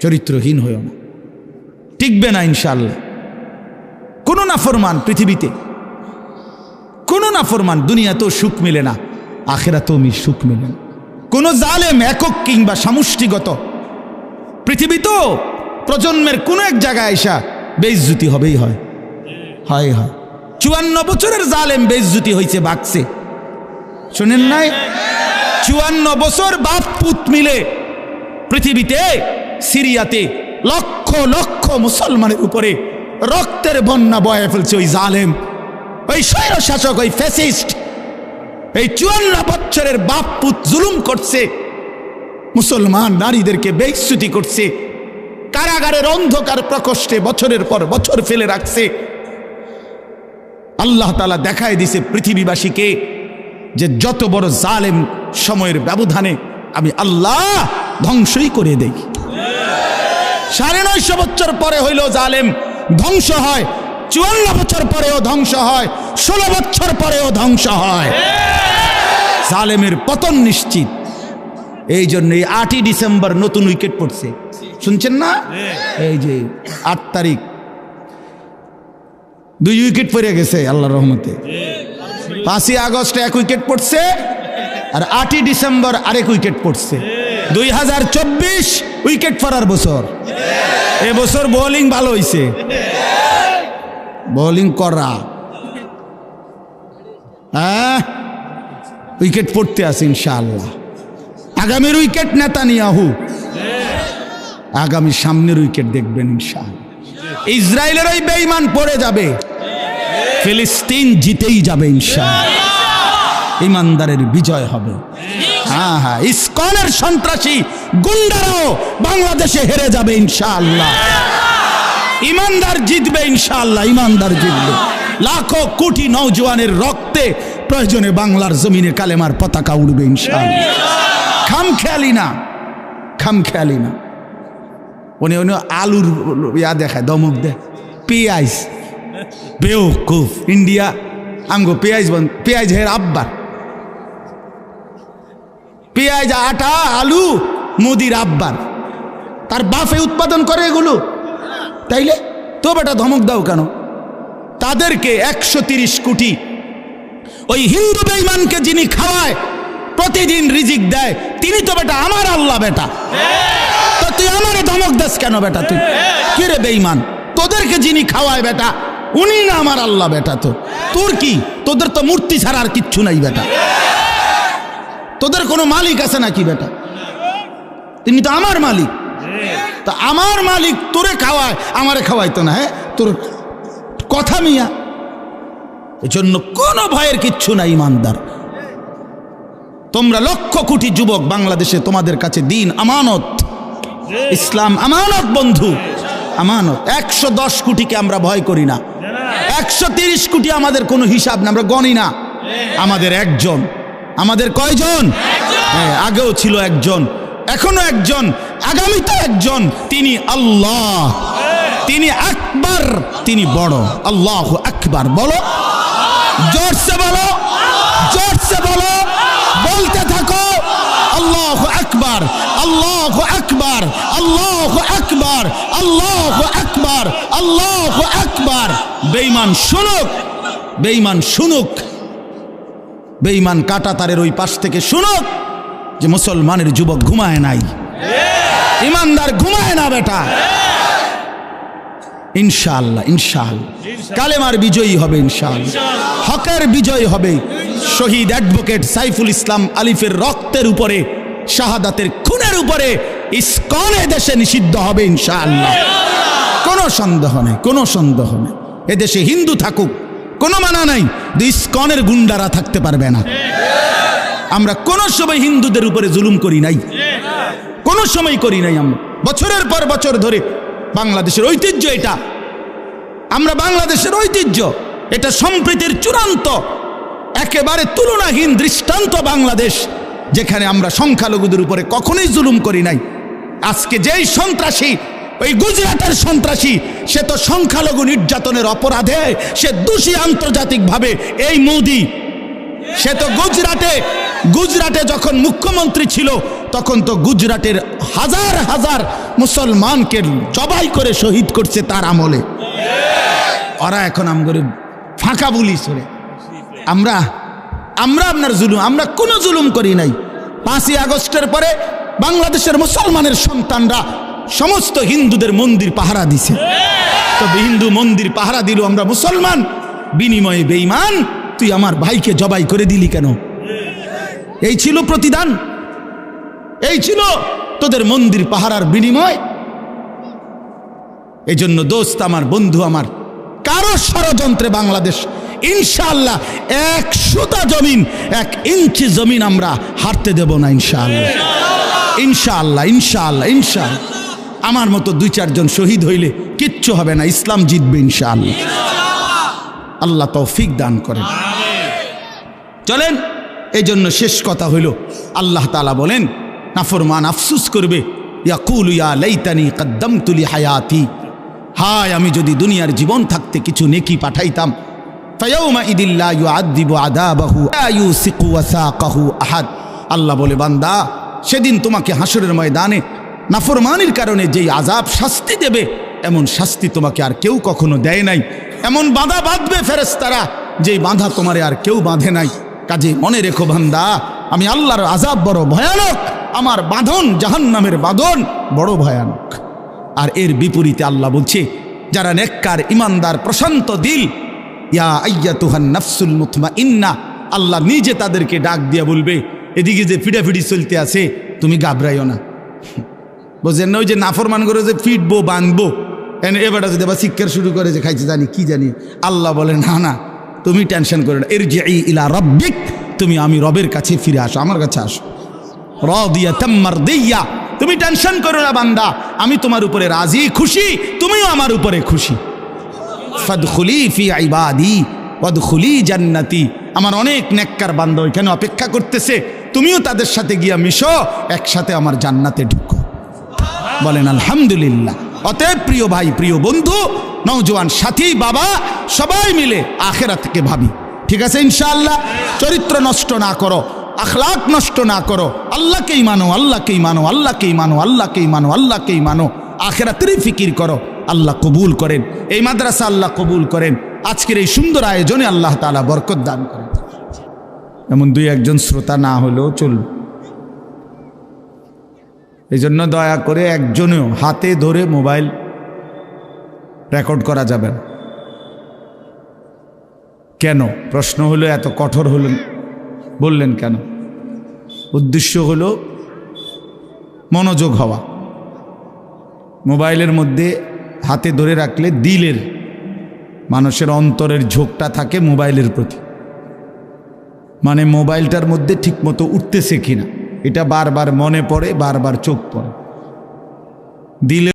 চরিত্রহীন হয়েও না। টিকবে না ইনশাল্লাহ কোনো নাফরমান পৃথিবীতে, কোনো নাফরমান দুনিয়াতেও সুখ মিলে না, আখেরাতেও মি সুখ মিলে না। কোনো জালেম একক কিংবা সামষ্টিগত পৃথিবী তো প্রজন্মের কোনো এক জায়গায় এসা বেইজ্জুতি হবেই হয়। হয় হয়। চুয়ান্ন বছরের জালেম বেইজ্জুতি হয়েছে বাকসে শোনেন নাই? চুয়ান্ন বছর বাপ পুত মিলে পৃথিবীতে সিরিয়াতে লক্ষ লক্ষ মুসলমানের উপরে রক্তের বন্যা বয়ে ফেলছে ওই জালেম, ওই স্বৈর শাসক, ওই ফ্যাসিস্ট, এই চুয়ান্ন বছরের বাপ পুত জুলুম করছে, মুসলমান নারীদেরকে বেইস্তুতি করছে, কারাগারের অন্ধকার প্রকোষ্ঠে বছরের পর বছর ফেলে রাখছে। আল্লাহ তালা দেখায় দিছে পৃথিবীবাসীকে যে যত বড় জালেম সময়ের ব্যবধানে আমি আল্লাহ ধ্বংসই করে দেই। সাড়ে নয়শো বছর পরে হইল জালেম, ধ্বংস হয়। চুয়ান্ন বছর পরেও ধ্বংস হয়, ষোলো বছর পরেও ধ্বংস হয়। জালেমের পতন নিশ্চিত। এই জন্য এই আটই ডিসেম্বর নতুন উইকেট পড়ছে। শুনছেন না? এই যে আট তারিখ। দুই উইকেট পড়ে গেছে আল্লাহ রহমতে। পাঁচই আগস্ট এক উইকেট পড়ছে, আর আটই ডিসেম্বর আরেক উইকেট পড়ছে। দুই হাজার চব্বিশ উইকেট পড়ার বছর। এবছর বোলিং ভালো হইছে। বোলিং করা। হ্যাঁ? উইকেট পড়তে আছে ইনশাআল্লাহ। আগামীর উইকেট নেতা নিয়াহু আগামী সামনের উইকেট দেখবেন ইনশাআল্লাহ। ইসরায়েলের ওই বেইমান পড়ে যাবে। ফিলিস্তিন জিতেই যাবে ইনশাআল্লাহ। ইমানদারের বিজয় হবে। হ্যাঁ হ্যাঁ। ইসকনের সন্ত্রাসী গুন্ডারাও বাংলাদেশে হেরে যাবে ইনশাআল্লাহ। ইমানদার জিতবে ইনশাআল্লাহ, ইমানদার জিতবে। লাখো কোটি নওজোয়ানের রক্তে প্রয়োজনে বাংলার জমিনে কালেমার পতাকা উড়বে ইনশাআল্লাহ। খাম খেয়ালি না খাম খেয়ালি না উনি উনি আলুর ইয়া দেখায়, দমক দেয়। পেঁয়াজ বেওকুফ ইন্ডিয়া, আমগো পেঁয়াজ বন পেঁয়াজ হের আব্বার। পেঁয়াজ, আটা, আলু, মুদির আব্বার। তার বাফে উৎপাদন করে এগুলো। তাইলে তো বেটা ধমক দাও কেন? তাদেরকে একশো কোটি ওই হিন্দু বেঈমানকে যিনি খাওয়ায়, প্রতিদিন রিজিক দেয়, তিনি তো বেটা আমার আল্লাহ বেটা। তো তুই আমারে ধমক দাস কেন বেটা তুই? কে রে বেঈমান তোদেরকে যিনি খাওয়ায় বেটা, উনি না আমার আল্লাহ বেটা তো। তোর কি? তোদের তো মূর্তি ছাড়া আর কিচ্ছু নাই বেটা। তোদের কোনো মালিক আছে নাকি বেটা? তিনি তো আমার মালিক। তা আমার মালিক তোরে খাওয়ায়, আমারে খাওয়াইতো না হ্যাঁ? তোর কথা মিয়া। এজন্য কোনো ভয়ের কিচ্ছু নাই, ইমানদার। তোমরা লক্ষ কোটি যুবক বাংলাদেশে তোমাদের কাছে দিন আমানত। ইসলাম আমানত, বন্ধু। আমানত। একশো দশ কোটিকে আমরা ভয় করি না। একশো তিরিশ কোটি আমাদের কোনো হিসাব না, আমরা গণি না। আমাদের একজন। আমাদের কয়জন? হ্যাঁ আগেও ছিল একজন, এখনও একজন, আগামীতে একজন। তিনি আল্লাহ। তিনি আকবার। তিনি বড়। আল্লাহ আকবার। বলো। জোরসে বলো। জোরসে বলো। বলতে থাকো। আল্লাহ আকবার। আল্লাহ আকবার। আল্লাহ আকবার। আল্লাহ আকবার। আল্লাহ আকবার। বেঈমান শুনুক। বেঈমান শুনুক। বেঈমান কাটা তারের ওই পাশ থেকে শুনুক যে মুসলমানের যুবক ঘুমায় নাই। ইমানদার ঘুমায় না বেটা। ইনশাআল্লাহ ইনশাআল্লাহ। কালেমার বিজয়ী হবে ইনশাআল্লাহ। হকের বিজয় হবে। শহীদ অ্যাডভোকেট সাইফুল ইসলাম আলিফের রক্তের উপরে, শাহাদাতের খুনের উপরে, ইস্কনে দেশে নিষিদ্ধ হবে ইনশাআল্লাহ। কোনো সন্দেহ নেই, কোনো সন্দেহ নেই। এদেশে হিন্দু থাকুক কোনো মানা নাই কিন্তু ইস্কনের গুন্ডারা থাকতে পারবে না। আমরা কোনো সময় হিন্দুদের উপরে জুলুম করি নাই। কোনো সময় করি নাই আমরা। বছরের পর বছর ধরে বাংলাদেশের ঐতিহ্য এটা। আমরা বাংলাদেশের ঐতিহ্য, এটা সম্প্রীতির চূড়ান্ত, একেবারে তুলনাহীন দৃষ্টান্ত বাংলাদেশ, যেখানে আমরা সংখ্যালঘুদের উপরে কখনোই জুলুম করি নাই। আজকে যেই সন্ত্রাসী ওই গুজরাটের সন্ত্রাসী, সে তো সংখ্যালঘু নির্যাতনের অপরাধে, সে দোষী আন্তর্জাতিকভাবে এই মোদি। সে তো গুজরাটে গুজরাটে যখন মুখ্যমন্ত্রী ছিল, তখন তো গুজরাটের হাজার হাজার মুসলমানকে জবাই করে শহীদ করছে তার আমলে। ওরা এখন আমগরে ফাঁকা বলি সরে আমরা আমরা আপনার জুলুম, আমরা কোনো জুলুম করি নাই। পাঁচই আগস্টের পরে বাংলাদেশের মুসলমানের সন্তানরা সমস্ত হিন্দুদের মন্দির পাহারা দিছে। তবে হিন্দু মন্দির পাহারা দিল আমরা মুসলমান, বিনিময়ে বেঈমান, তুই আমার ভাইকে জবাই করে দিলি কেন? এই ছিল প্রতিদান। এই ছিল তোদের মন্দির পাহারার বিনিময়। এই জন্য দোস্ত আমার, বন্ধু আমার, কারও ষড়যন্ত্রে বাংলাদেশ, ইনশাআল্লাহ এক সুতা জমিন, এক ইঞ্চি জমিন আমরা হারতে দেব না ইনশাআল্লাহ। ইনশাআল্লাহ ইনশাআল্লাহ ইনশাআল্লাহ। আমার মতো দুই চারজন শহীদ হইলে কিচ্ছু হবে না, ইসলাম জিতবে ইনশাআল্লাহ। আল্লাহ তৌফিক দান করেন। চলেন এই জন্য শেষ কথা হইল, আল্লাহ তালা বলেন নাফরমান আফসুস করবে কদ্দম তুলি হায়াতি হায়, আমি যদি দুনিয়ার জীবন থাকতে কিছু নেকি পাঠাইতাম আল্লাহ বলে, বান্দা, সেদিন তোমাকে হাসরের ময়দানে নাফরমানির কারণে যেই আজাব শাস্তি দেবে, এমন শাস্তি তোমাকে আর কেউ কখনো দেয় নাই। এমন বাঁধা বাঁধবে ফেরেস্তারা যেই বাঁধা তোমারে আর কেউ বাঁধে নাই। কাজে মনে রেখো ভান্দা আমি আল্লাহর আজাব বড় ভয়ানক, আমার বাঁধন জাহান্নামের বাঁধন বড় ভয়ানক। আর এর বিপরীতে আল্লাহ বলছে, যারা নেককার, ইমানদার, প্রশান্ত দিল, ইয়া আইয়া তুহান নাফসুল মুথমা ইন্না আল্লাহ নিজে তাদেরকে ডাক দিয়া বলবে, এদিকে যে ফিডাফিডি চলতে আছে, তুমি ঘাবড়াইও না। বুঝলেন না, ওই যে নাফরমান করে যে ফিটবো বাঁধবো এবারটা যদি আবার শিক্ষার শুরু করে যে খাইছে, জানি কি জানি। আল্লাহ বলে, না না, তুমি টেনশন করো এর যে এই ইলা রব্বিক, তুমি আমি রবের কাছে ফিরে আসো, আমার কাছে আসো। র দিয়া তুমি টেনশন করো না বান্দা, আমি তোমার উপরে রাজি, খুশি, তুমিও আমার উপরে খুশি। ফাদখুলি ফি ইবাদি, ওয়াদখুলি জান্নাতি। আমার অনেক নেককার বান্দা ওইখানে অপেক্ষা করতেছে, তুমিও তাদের সাথে গিয়া মিশো, একসাথে আমার জান্নাতে ঢুকো। বলেন, আলহামদুলিল্লাহ। অতএব প্রিয় ভাই, প্রিয় বন্ধু নৌজওয়ান সাথী, বাবা, সবাই মিলে আখেরা থেকে ভাবি। ঠিক আছে, ইনশাআল্লাহ? চরিত্র নষ্ট না করো, আখলাক নষ্ট না করো। আল্লাহকেই মানো আল্লাহকেই মানো আল্লাহকেই মানো আল্লাহকেই মানো আল্লাহকেই মানো। আখেরাতেরই ফিকির করো, আল্লাহ কবুল করেন। এই মাদ্রাসা আল্লাহ কবুল করেন। আজকের এই সুন্দর আয়োজনে আল্লাহ তাআলা বরকত দান করেন। এমন দুই একজন শ্রোতা না হলেও চলবে। এই জন্য দয়া করে একজনেও হাতে ধরে মোবাইল রেকর্ড করা যাবে না। কেন? প্রশ্ন হলো এত কঠোর হলেন বললেন কেন? উদ্দেশ্য হলো মনোযোগ হওয়া। মোবাইলের মধ্যে হাতে ধরে রাখলে দিলের, মানুষের অন্তরের ঝোঁকটা থাকে মোবাইলের প্রতি। মানে মোবাইলটার মধ্যে ঠিকমতো উঠতেছে কিনা। এটা বারবার মনে পড়ে বারবার চোখ পড়ে। দিলে